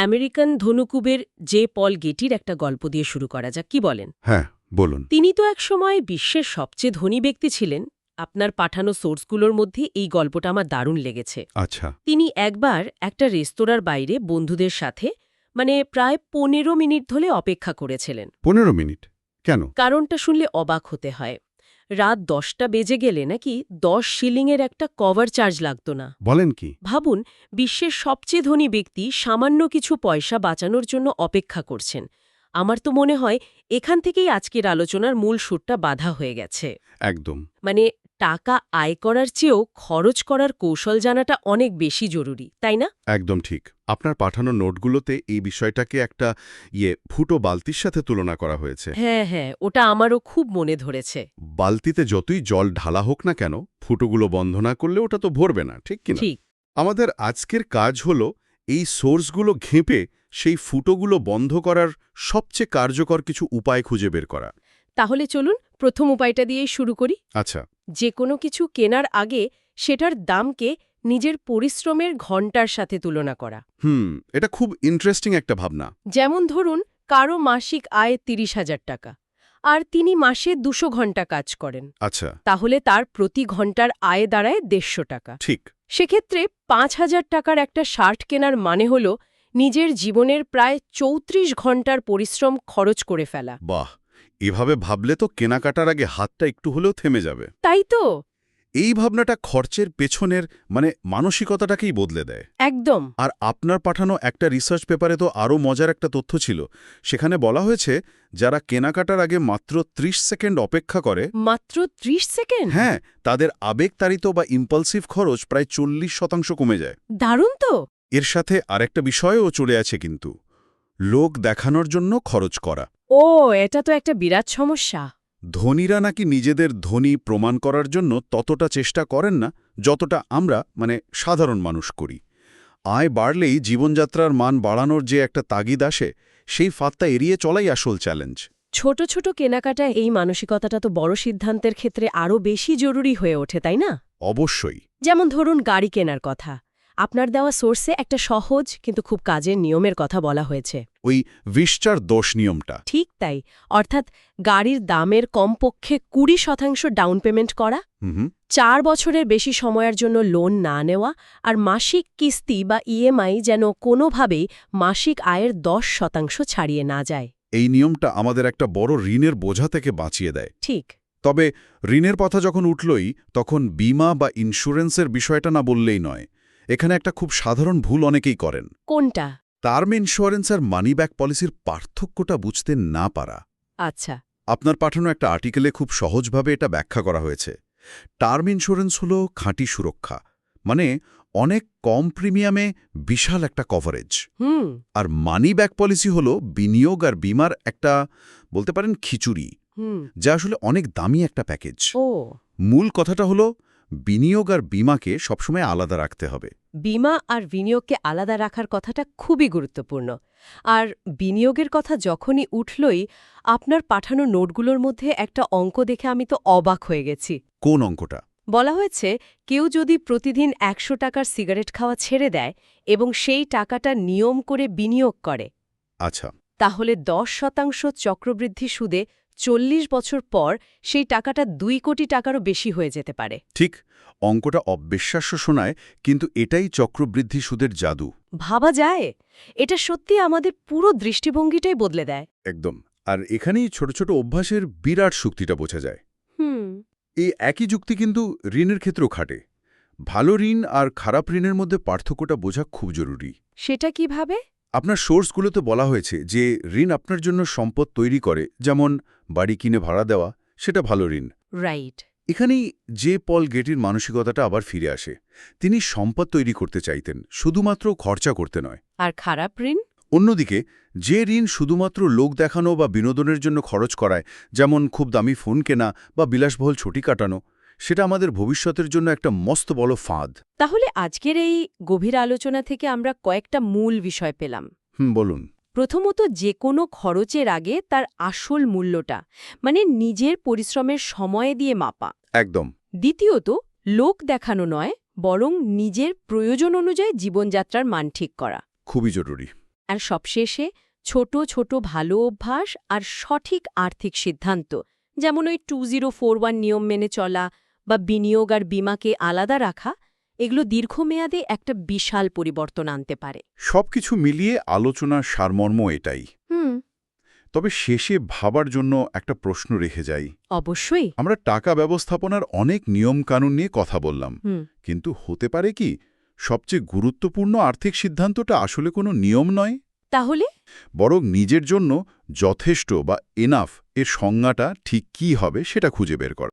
American ধনুকুবের J পল গেটির একটা গল্প দিয়ে শুরু করা যাক কি বলেন? হ্যাঁ বলুন। তিনি তো একসময় বিশ্বের সবচেয়ে ধনী ব্যক্তি ছিলেন। আপনার পাঠানো সোর্সগুলোর মধ্যে এই গল্পটা আমার দারুণ লেগেছে। আচ্ছা। তিনি একবার একটা রেস্তোরাঁর বাইরে বন্ধুদের সাথে মানে প্রায় পনেরো মিনিট ধরে অপেক্ষা করেছিলেন। পনেরো মিনিট? কেন? কারণটা শুনলে অবাক হতে হয়। রাত দশটা বেজে গেলে নাকি দশ শিলিংয়ের একটা কভার চার্জ লাগত না। বলেন কি? ভাবুন বিশ্বের সবচেয়ে ধনী ব্যক্তি সামান্য কিছু পয়সা বাঁচানোর জন্য অপেক্ষা করছেন। আমার তো মনে হয় এখান থেকেই আজকের আলোচনার মূল সুরটা বাধা হয়ে গেছে। একদম। মানে টাকা আয় করার চেয়েও খরচ করার কৌশল জানাটা অনেক বেশি জরুরি তাই না? একদম ঠিক। আপনার পাঠানো নোটগুলোতে এই বিষয়টাকে একটা ইয়ে ফুটো বালতির সাথে তুলনা করা হয়েছে। হ্যাঁ হ্যাঁ ওটা আমারও খুব মনে ধরেছে। বালতিতে যতই জল ঢালা হোক না কেন ফুটোগুলো বন্ধ না করলে ওটা তো ভরবে না ঠিক কিনা? ঠিক। আমাদের আজকের কাজ হলো এই সোর্সগুলো ঘেঁপে সেই ফুটোগুলো বন্ধ করার সবচেয়ে কার্যকর কিছু উপায় খুঁজে বের করা। তাহলে চলুন প্রথম উপায়টা দিয়েই শুরু করি। আচ্ছা। যে কোনো কিছু কেনার আগে সেটার দামকে নিজের পরিশ্রমের ঘণ্টার সাথে তুলনা করা। হুম এটা খুব ইন্টারেস্টিং একটা ভাবনা। যেমন ধরুন কারও মাসিক আয় তিরিশ হাজার টাকা আর তিনি মাসে দুশো ঘণ্টা কাজ করেন। আচ্ছা। তাহলে তার প্রতি ঘণ্টার আয় দাঁড়ায় দেড়শো টাকা। ঠিক। সেক্ষেত্রে পাঁচ হাজার টাকার একটা শার্ট কেনার মানে হল নিজের জীবনের প্রায় চৌত্রিশ ঘণ্টার পরিশ্রম খরচ করে ফেলা। বাহ! এভাবে ভাবলে তো কেনাকাটার আগে হাতটা একটু হলেও থেমে যাবে। তাই তো। এই ভাবনাটা খরচের পেছনের মানে মানসিকতাটাকেই বদলে দেয়। একদম। আর আপনার পাঠানো একটা রিসার্চ পেপারে তো আরও মজার একটা তথ্য ছিল। সেখানে বলা হয়েছে যারা কেনাকাটার আগে মাত্র ৩০ সেকেন্ড অপেক্ষা করে মাত্র ত্রিশ সেকেন্ড? হ্যাঁ তাদের আবেগতাড়িত বা ইম্পালসিভ খরচ প্রায় চল্লিশ শতাংশ কমে যায়। দারুণ তো। এর সাথে আরেকটা বিষয়ও চলে আছে কিন্তু। লোক দেখানোর জন্য খরচ করা। ও এটা তো একটা বিরাট সমস্যা। ধনীরা নাকি নিজেদের ধনী প্রমাণ করার জন্য ততটা চেষ্টা করেন না যতটা আমরা মানে সাধারণ মানুষ করি। আয় বাড়লেই জীবনযাত্রার মান বাড়ানোর যে একটা তাগিদ আসে সেই ফাত্তা এড়িয়ে চলাই আসল চ্যালেঞ্জ। ছোট ছোট কেনাকাটা এই মানসিকতাটা তো বড় সিদ্ধান্তের ক্ষেত্রে আরও বেশি জরুরি হয়ে ওঠে তাই না? অবশ্যই। যেমন ধরুন গাড়ি কেনার কথা। আপনার দেওয়া সোর্সে একটা সহজ কিন্তু খুব কাজের নিয়মের কথা বলা হয়েছে। ওই বিশচার দোষ নিয়মটা। ঠিক তাই। অর্থাৎ গাড়ির দামের কমপক্ষে কুড়ি শতাংশ ডাউন পেমেন্ট করা চার বছরের বেশি সময়ের জন্য লোন না নেওয়া আর মাসিক কিস্তি বা ইএমআই যেন কোনোভাবেই মাসিক আয়ের দশ শতাংশ ছাড়িয়ে না যায়। এই নিয়মটা আমাদের একটা বড় ঋণের বোঝা থেকে বাঁচিয়ে দেয়। ঠিক। তবে ঋণের কথা যখন উঠলই তখন বিমা বা ইন্স্যুরেন্সের বিষয়টা না বললেই নয়। এখানে একটা খুব সাধারণ ভুল অনেকেই করেন। কোনটা? টার্ম ইন্স্যুরেন্স আর মানি ব্যাক পলিসির পার্থক্যটা বুঝতে না পারা। আচ্ছা। আপনার পাঠানো একটা আর্টিকেলে খুব সহজভাবে এটা ব্যাখ্যা করা হয়েছে। টার্ম ইন্স্যুরেন্স হল খাঁটি সুরক্ষা মানে অনেক কম প্রিমিয়ামে বিশাল একটা কভারেজ আর মানি ব্যাক পলিসি হল বিনিয়োগ আর বিমার একটা বলতে পারেন খিচুড়ি যা আসলে অনেক দামি একটা প্যাকেজ মূল কথাটা হলো বিনিয়োগ আর বিমাকে সবসময় আলাদা রাখতে হবে। বিমা আর বিনিয়োগকে আলাদা রাখার কথাটা খুবই গুরুত্বপূর্ণ। আর বিনিয়োগের কথা যখনই উঠলই আপনার পাঠানো নোটগুলোর মধ্যে একটা অঙ্ক দেখে আমি তো অবাক হয়ে গেছি। কোন অঙ্কটা? বলা হয়েছে কেউ যদি প্রতিদিন একশো টাকার সিগারেট খাওয়া ছেড়ে দেয় এবং সেই টাকাটা নিয়ম করে বিনিয়োগ করে আচ্ছা। তাহলে দশ শতাংশ চক্রবৃদ্ধি সুদে চল্লিশ বছর পর সেই টাকাটা দুই কোটি টাকারও বেশি হয়ে যেতে পারে। ঠিক অঙ্কটা অবিশ্বাস্য শোনায় কিন্তু এটাই চক্রবৃদ্ধি সুদের জাদু। ভাবা যায়। এটা সত্যি আমাদের পুরো দৃষ্টিভঙ্গিটাই বদলে দেয়। একদম আর এখানেই ছোট ছোট অভ্যাসের বিরাট শক্তিটা বোঝা যায়। হুম। এই একই যুক্তি কিন্তু ঋণের ক্ষেত্রেও খাটে। ভালো ঋণ আর খারাপ ঋণের মধ্যে পার্থক্যটা বোঝা খুব জরুরি। সেটা কীভাবে? আপনার সোর্সগুলোতে বলা হয়েছে যে ঋণ আপনার জন্য সম্পদ তৈরি করে যেমন বাড়ি কিনে ভাড়া দেওয়া সেটা ভালো ঋণ। রাইট এখানেই যে পল গেটির মানসিকতাটা আবার ফিরে আসে। তিনি সম্পদ তৈরি করতে চাইতেন শুধুমাত্র খরচা করতে নয়। আর খারাপ ঋণ? অন্যদিকে যে ঋণ শুধুমাত্র লোক দেখানো বা বিনোদনের জন্য খরচ করায় যেমন খুব দামি ফোন কেনা বা বিলাসবহুল ছুটি কাটানো সেটা আমাদের ভবিষ্যতের জন্য একটা মস্ত বড় ফাঁদ। তাহলে আজকের এই গভীর আলোচনা থেকে আমরা কয়েকটা মূল বিষয় পেলাম। হুম বলুন। প্রথমত যে কোনো খরচের আগে তার আসল মূল্যটা মানে নিজের পরিশ্রমের সময় দিয়ে মাপা। একদম। দ্বিতীয়ত লোক দেখানো নয় বরং নিজের প্রয়োজন অনুযায়ী জীবনযাত্রার মান ঠিক করা। খুবই জরুরি। আর সবশেষে ছোট ছোট ভালো অভ্যাস আর সঠিক আর্থিক সিদ্ধান্ত যেমন ওই টু জিরো ফোর ওয়ান নিয়ম মেনে চলা বা বিনিয়োগ আর বিমাকে আলাদা রাখা এগুলো দীর্ঘমেয়াদে একটা বিশাল পরিবর্তন আনতে পারে। সবকিছু মিলিয়ে আলোচনার সারমর্ম এটাই। হুম। তবে শেষে ভাবার জন্য একটা প্রশ্ন রেখে যাই। অবশ্যই। আমরা টাকা ব্যবস্থাপনার অনেক নিয়মকানুন নিয়ে কথা বললাম। কিন্তু হতে পারে কি সবচেয়ে গুরুত্বপূর্ণ আর্থিক সিদ্ধান্তটা আসলে কোনো নিয়ম নয়? তাহলে? বরং নিজের জন্য যথেষ্ট বা এনাফ এর সংজ্ঞাটা ঠিক কী হবে সেটা খুঁজে বের করা।